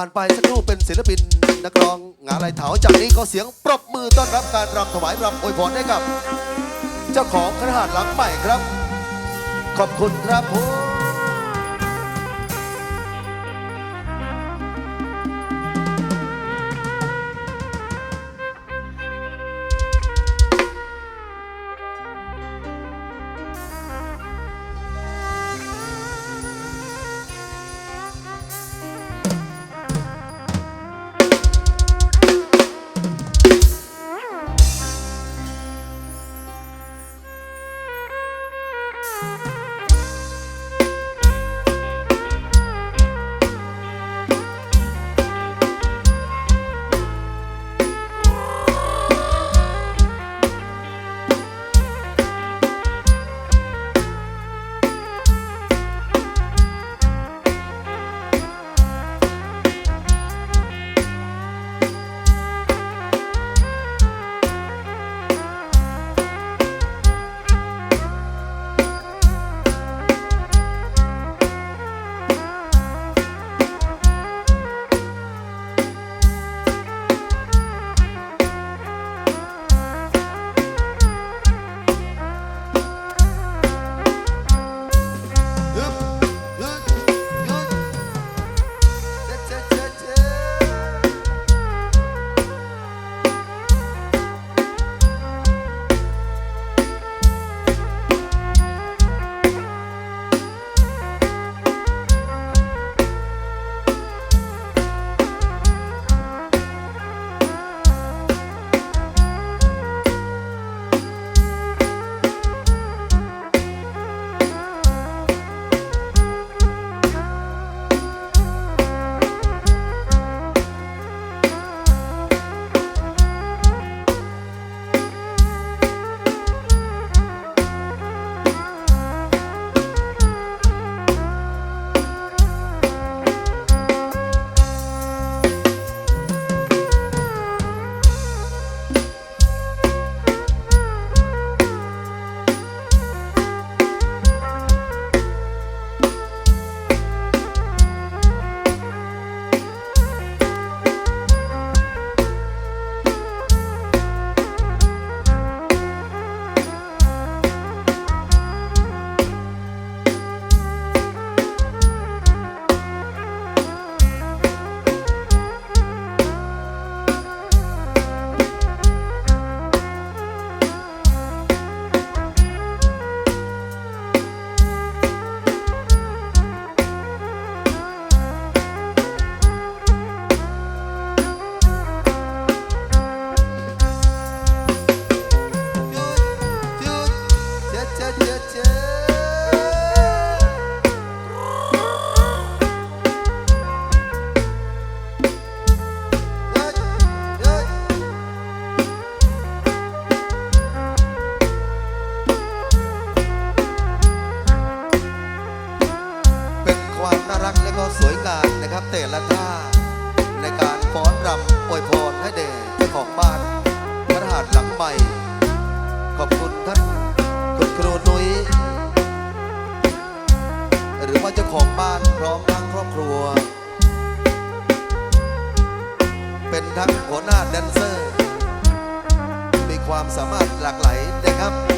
ผ่านไปสักครู่เป็นศิลปินนักร้องงานไรเถาจากนี้ก็เสียงปรบมือต้อนรับการรำถวายรำอวยพรให้กับ เจ้าของคณหาสน์หลังใหม่ครับ ขอบคุณครับผม นะครับแต่ละท่าในการฟ้อนรำอวยพรให้เด็กเจ้าของบ้านพระหาสน์หลังใหม่ ขอบคุณท่านคุณครูนุ้ยหรือว่าเจ้าของบ้านพร้อมทั้งครอบครัว เป็นทั้งหัวหน้าแดนเซอร์ มีความสามารถหลากหลายนะครับ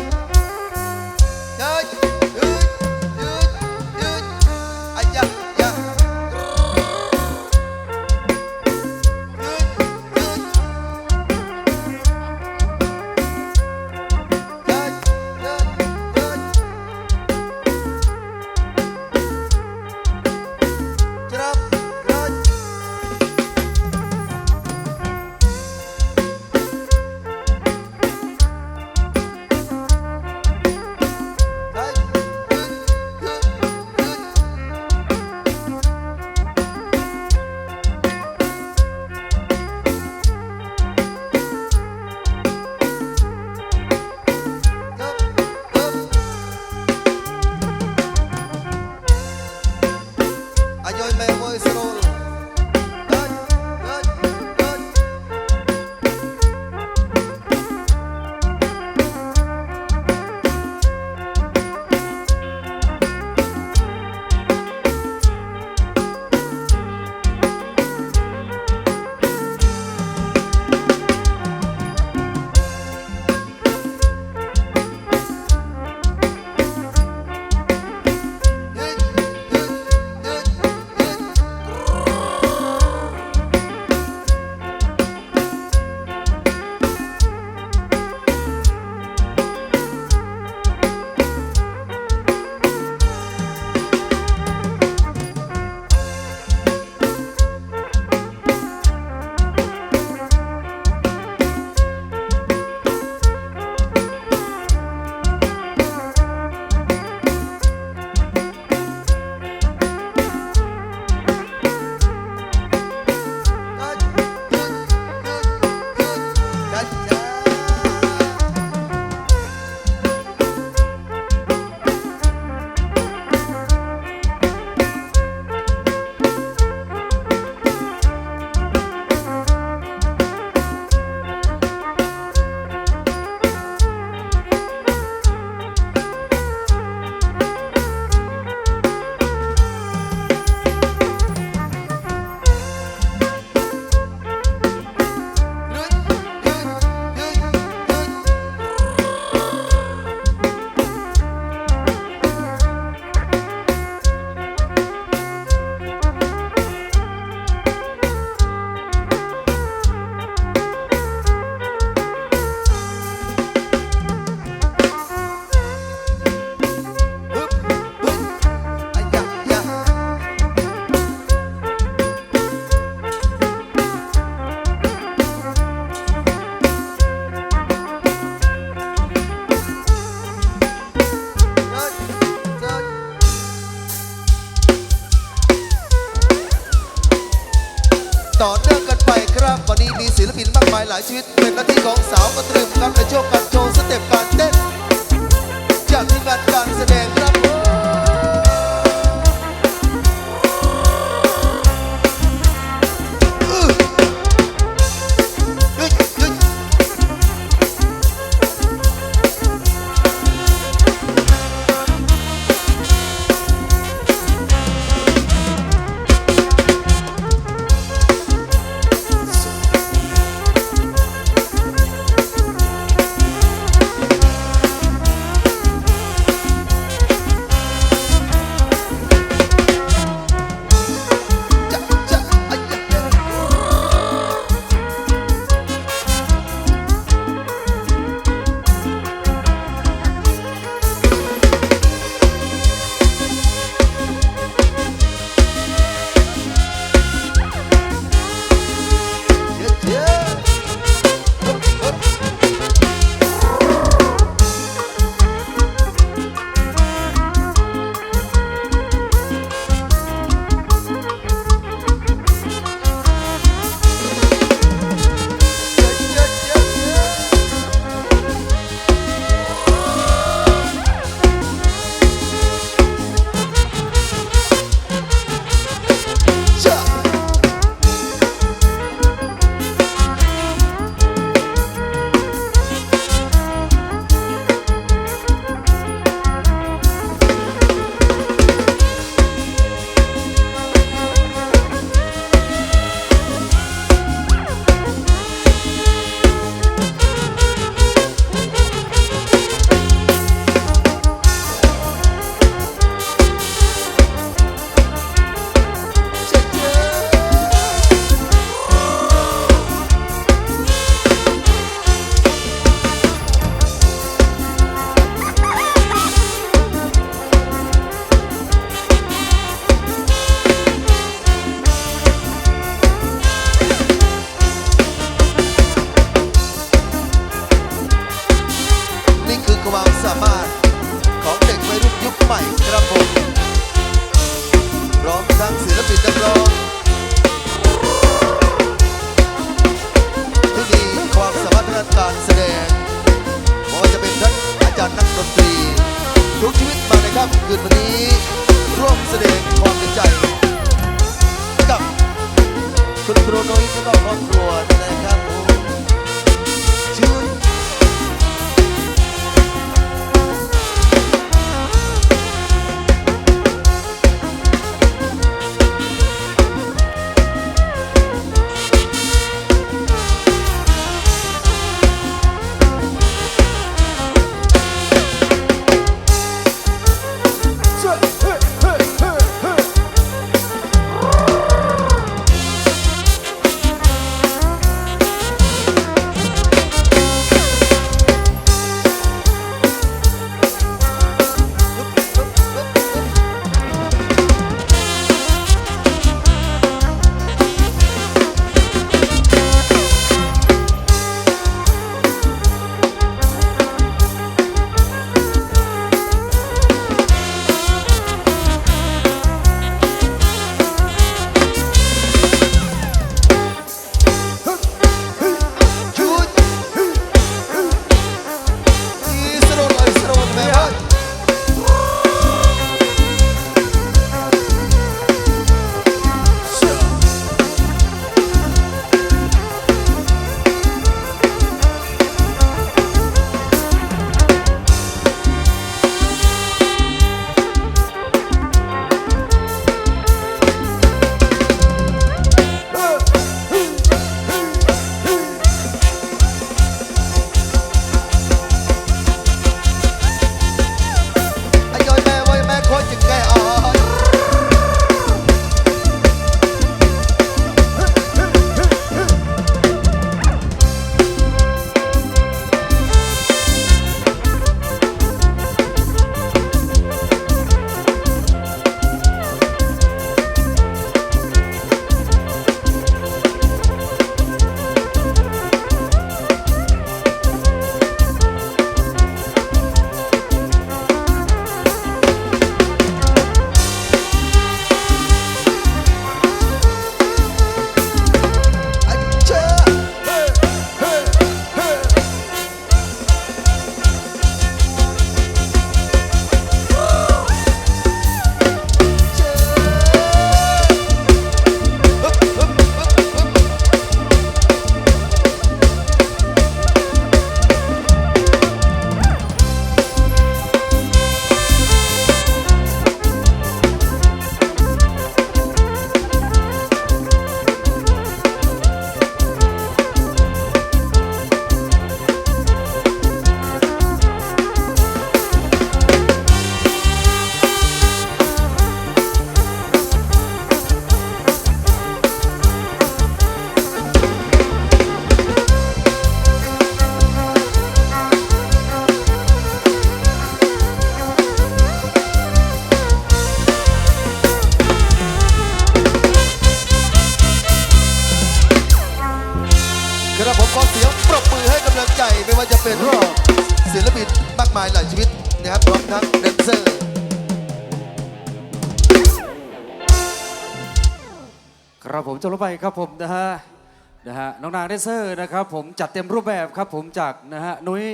Світ ทุกชีวิตมาในค่ำคืนวันนี้ ร่วมแสดงความเสียใจ กับคุณครูนุ้ยและก็ครอบครัวนะ ลังใจไม่ว่าจะเป็นศิลปินมากมายหลายชีวิตนะครับร้อมทั้งแดนเซอร์ครับผมจบลงไปครับผมนะฮะนะฮะน้องนางแดนเซอร์นะครับ ผมจัดเต็มรูปแบบครับผมจากนะฮะนุ้ย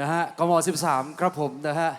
นะฮะกม13 ครับผมนะฮะ